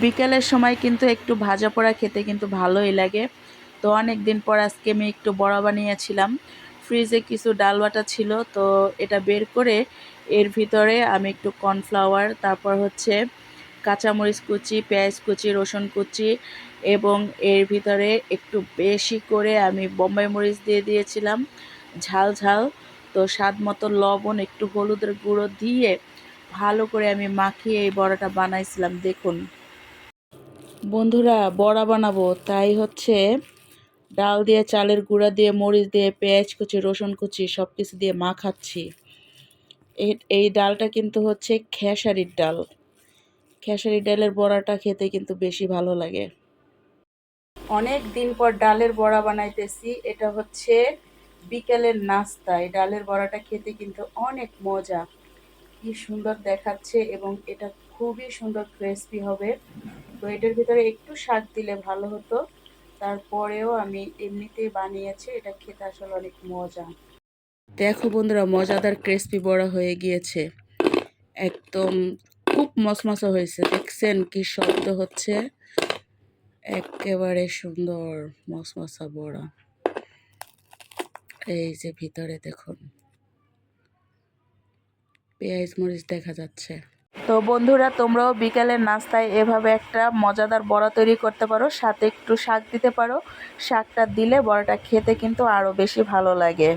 বিকেলের সময় কিন্তু একটু ভাজা পোড়া খেতে কিন্তু ভালোই লাগে। তো অনেক দিন পর আজকে আমি একটু বড়া বানিয়েছিলাম। ফ্রিজে কিছু ডাল বাটা ছিল, তো এটা বের করে এর ভিতরে আমি একটু কর্নফ্লাওয়ার, তারপর হচ্ছে কাঁচামরিচ কুচি, পেঁয়াজ কুচি, রসুন কুচি এবং এর ভিতরে একটু বেশি করে আমি বোম্বাই মরিচ দিয়ে দিয়েছিলাম, ঝাল ঝাল। তো স্বাদ মতো লবণ, একটু হলুদের গুঁড়ো দিয়ে ভালো করে আমি মাখিয়ে এই বড়াটা বানাইছিলাম, দেখুন। বন্ধুরা, বড়া বানাবো। তাই হচ্ছে ডাল দিয়ে, চালের গুঁড়া দিয়ে, মরিচ দিয়ে, পেঁয়াজ কুচি, রসুন কুচি সব কিছু দিয়ে মাখাচ্ছি। এই ডালটা কিন্তু হচ্ছে খেসারির ডাল। খেসারির ডালের বড়াটা খেতে কিন্তু বেশি ভালো লাগে। অনেক দিন পর ডালের বড়া বানাইতেছি। এটা হচ্ছে বিকেলের নাস্তা। এই ডালের বড়াটা খেতে কিন্তু অনেক মজা। কি সুন্দর দেখাচ্ছে এবং এটা খুবই সুন্দর ক্রিস্পি হবে। তো এটার ভিতরে একটু শাক দিলে ভালো হতো। তারপরেও আমি এমনিতেই বানিয়েছি, এটা খেতে আসলে অনেক মজা। দেখো বন্ধুরা, মজাদার ক্রিস্পি বড়া হয়ে গিয়েছে। একদম খুব মশমশা হয়েছে, দেখছেন কি শব্দ হচ্ছে? একেবারে সুন্দর মশমশা বড়া। এই যে ভিতরে দেখুন, পেঁয়াজ মরিচ দেখা যাচ্ছে। তো বন্ধুরা, তোমরাও বিকালের নাস্তায় এভাবে একটা মজাদার বড়া তৈরি করতে পারো, সাথে একটু শাক দিতে পারো। শাকটা দিলে বড়াটা খেতে কিন্তু আরও বেশি ভালো লাগে।